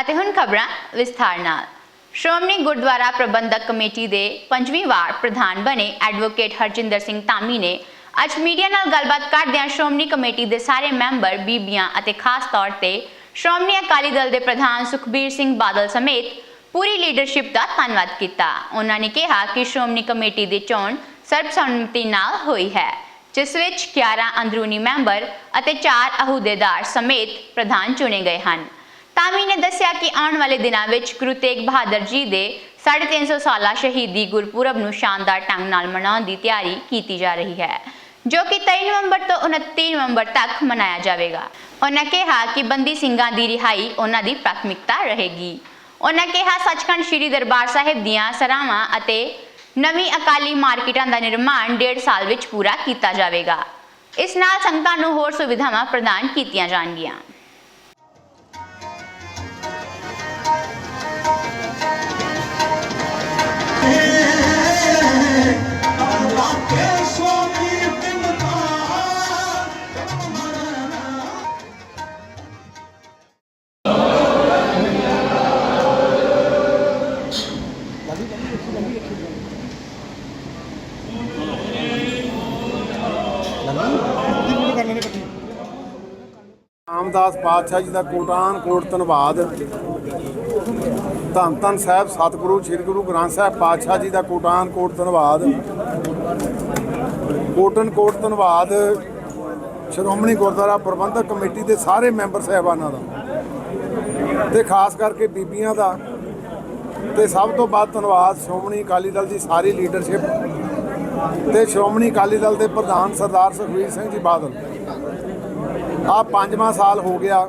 ਅਤੇ ਹੁਣ ਖਬਰਾਂ ਵਿਸਥਾਰ ਨਾਲ। ਸ਼੍ਰੋਮਣੀ ਗੁਰਦੁਆਰਾ ਪ੍ਰਬੰਧਕ ਕਮੇਟੀ ਦੇ ਪੰਜਵੀਂ ਵਾਰ ਪ੍ਰਧਾਨ ਬਣੇ ਐਡਵੋਕੇਟ ਹਰਜਿੰਦਰ ਸਿੰਘ ਧਾਮੀ ਨੇ ਅੱਜ ਮੀਡੀਆ ਨਾਲ ਗੱਲਬਾਤ ਕਰਦਿਆਂ ਸ਼੍ਰੋਮਣੀ ਕਮੇਟੀ ਦੇ ਸਾਰੇ ਮੈਂਬਰ, ਬੀਬੀਆਂ ਅਤੇ ਖਾਸ ਤੌਰ ਤੇ ਸ਼੍ਰੋਮਣੀ ਅਕਾਲੀ ਦਲ ਦੇ ਪ੍ਰਧਾਨ ਸੁਖਬੀਰ ਸਿੰਘ ਬਾਦਲ ਸਮੇਤ ਪੂਰੀ ਲੀਡਰਸ਼ਿਪ ਦਾ ਧੰਨਵਾਦ ਕੀਤਾ। ਉਹਨਾਂ ਨੇ ਕਿਹਾ ਕਿ ਸ਼੍ਰੋਮਣੀ ਕਮੇਟੀ ਦੀ ਚੋਣ ਸਰਬਸੰਮਤੀ ਨਾਲ ਹੋਈ ਹੈ, ਜਿਸ ਵਿੱਚ 11 ਅੰਦਰੂਨੀ ਮੈਂਬਰ ਅਤੇ 4 ਅਹੁਦੇਦਾਰ ਸਮੇਤ ਪ੍ਰਧਾਨ ਚੁਣੇ ਗਏ ਹਨ। ਤਾਮੀ ਨੇ ਦੱਸਿਆ ਕਿ ਆਉਣ ਵਾਲੇ ਦਿਨਾਂ ਵਿੱਚ ਗੁਰੂ ਤੇਗ ਬਹਾਦਰ ਜੀ ਦੇ 350 ਸਾਲਾ ਸ਼ਹੀਦੀ ਗੁਰਪੁਰਬ ਨੂੰ ਸ਼ਾਨਦਾਰ ਢੰਗ ਨਾਲ ਮਨਾਉਣ ਦੀ ਤਿਆਰੀ ਕੀਤੀ ਜਾ ਰਹੀ ਹੈ, ਜੋ ਕਿ 23 ਨਵੰਬਰ ਤੋਂ 29 ਨਵੰਬਰ ਤੱਕ ਮਨਾਇਆ ਜਾਵੇਗਾ। ਉਹਨਾਂ ਕਿਹਾ ਕਿ ਬੰਦੀ ਸਿੰਘਾਂ ਦੀ ਰਿਹਾਈ ਉਹਨਾਂ ਦੀ ਪ੍ਰਾਥਮਿਕਤਾ ਰਹੇਗੀ। ਉਹਨਾਂ ਕਿਹਾ, ਸੱਚਖੰਡ ਸ੍ਰੀ ਦਰਬਾਰ ਸਾਹਿਬ ਦੀਆਂ ਸਰਾਵਾਂ ਅਤੇ ਨਵੀਂ ਅਕਾਲੀ ਮਾਰਕੀਟਾਂ ਦਾ ਨਿਰਮਾਣ 1.5 ਸਾਲ ਵਿੱਚ ਪੂਰਾ ਕੀਤਾ ਜਾਵੇਗਾ। ਇਸ ਨਾਲ ਸੰਗਤਾਂ ਨੂੰ ਹੋਰ ਸੁਵਿਧਾਵਾਂ ਪ੍ਰਦਾਨ ਕੀਤੀਆਂ ਜਾਣਗੀਆਂ। ਰਾਮਦਾਸ ਪਾਤਸ਼ਾਹ ਜੀ ਦਾ ਕੋਟਾਨ ਕੋਟ ਧੰਨਵਾਦ। ਧੰਨ ਧੰਨ ਸਾਹਿਬ, ਸਤਿਗੁਰੂ, ਸ੍ਰੀ ਗੁਰੂ ਗ੍ਰੰਥ ਸਾਹਿਬ, ਪਾਤਸ਼ਾਹ ਜੀ ਦਾ ਕੋਟਾਨ ਕੋਟ ਧੰਨਵਾਦ। ਕੋਟਨ ਕੋਟ ਧੰਨਵਾਦ, ਸ਼੍ਰੋਮਣੀ ਗੁਰਦੁਆਰਾ ਪ੍ਰਬੰਧਕ ਕਮੇਟੀ ਦੇ ਸਾਰੇ ਮੈਂਬਰ ਸਾਹਿਬਾਨਾਂ ਦਾ ਤੇ ਖਾਸ ਕਰਕੇ ਬੀਬੀਆਂ ਦਾ। ਤੇ ਸਭ ਤੋਂ ਵੱਧ ਧੰਨਵਾਦ ਸ਼੍ਰੋਮਣੀ ਅਕਾਲੀ ਦਲ ਦੀ ਸਾਰੀ ਲੀਡਰਸ਼ਿਪ ਤੇ ਸ਼੍ਰੋਮਣੀ ਅਕਾਲੀ ਦਲ ਦੇ ਪ੍ਰਧਾਨ ਸਰਦਾਰ ਸੁਖਬੀਰ ਸਿੰਘ ਜੀ ਬਾਦਲ। ਆ ਪੰਜਵਾਂ ਸਾਲ ਹੋ ਗਿਆ।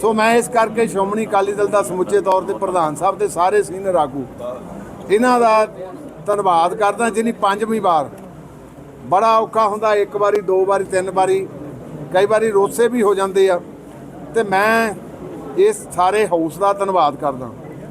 ਸੋ ਮੈਂ ਇਸ ਕਰਕੇ ਸ਼੍ਰੋਮਣੀ ਅਕਾਲੀ ਦਲ ਦਾ ਸਮੁੱਚੇ ਤੌਰ ਤੇ ਪ੍ਰਧਾਨ ਸਾਹਿਬ ਦੇ ਸਾਰੇ ਸੀਨੀਅਰ ਆਗੂ, ਇਹਨਾਂ ਦਾ ਧੰਨਵਾਦ ਕਰਦਾ ਜਿਨੀ ਪੰਜਵੀਂ ਵਾਰ। ਬੜਾ ਔਖਾ ਹੁੰਦਾ, ਇੱਕ ਵਾਰੀ, ਦੋ ਵਾਰੀ, ਤਿੰਨ ਵਾਰੀ, ਕਈ ਵਾਰੀ ਰੋਸੇ ਵੀ ਹੋ ਜਾਂਦੇ ਆ। ਤੇ ਮੈਂ ਇਸ ਸਾਰੇ ਹਾਊਸ ਦਾ ਧੰਨਵਾਦ ਕਰਦਾ।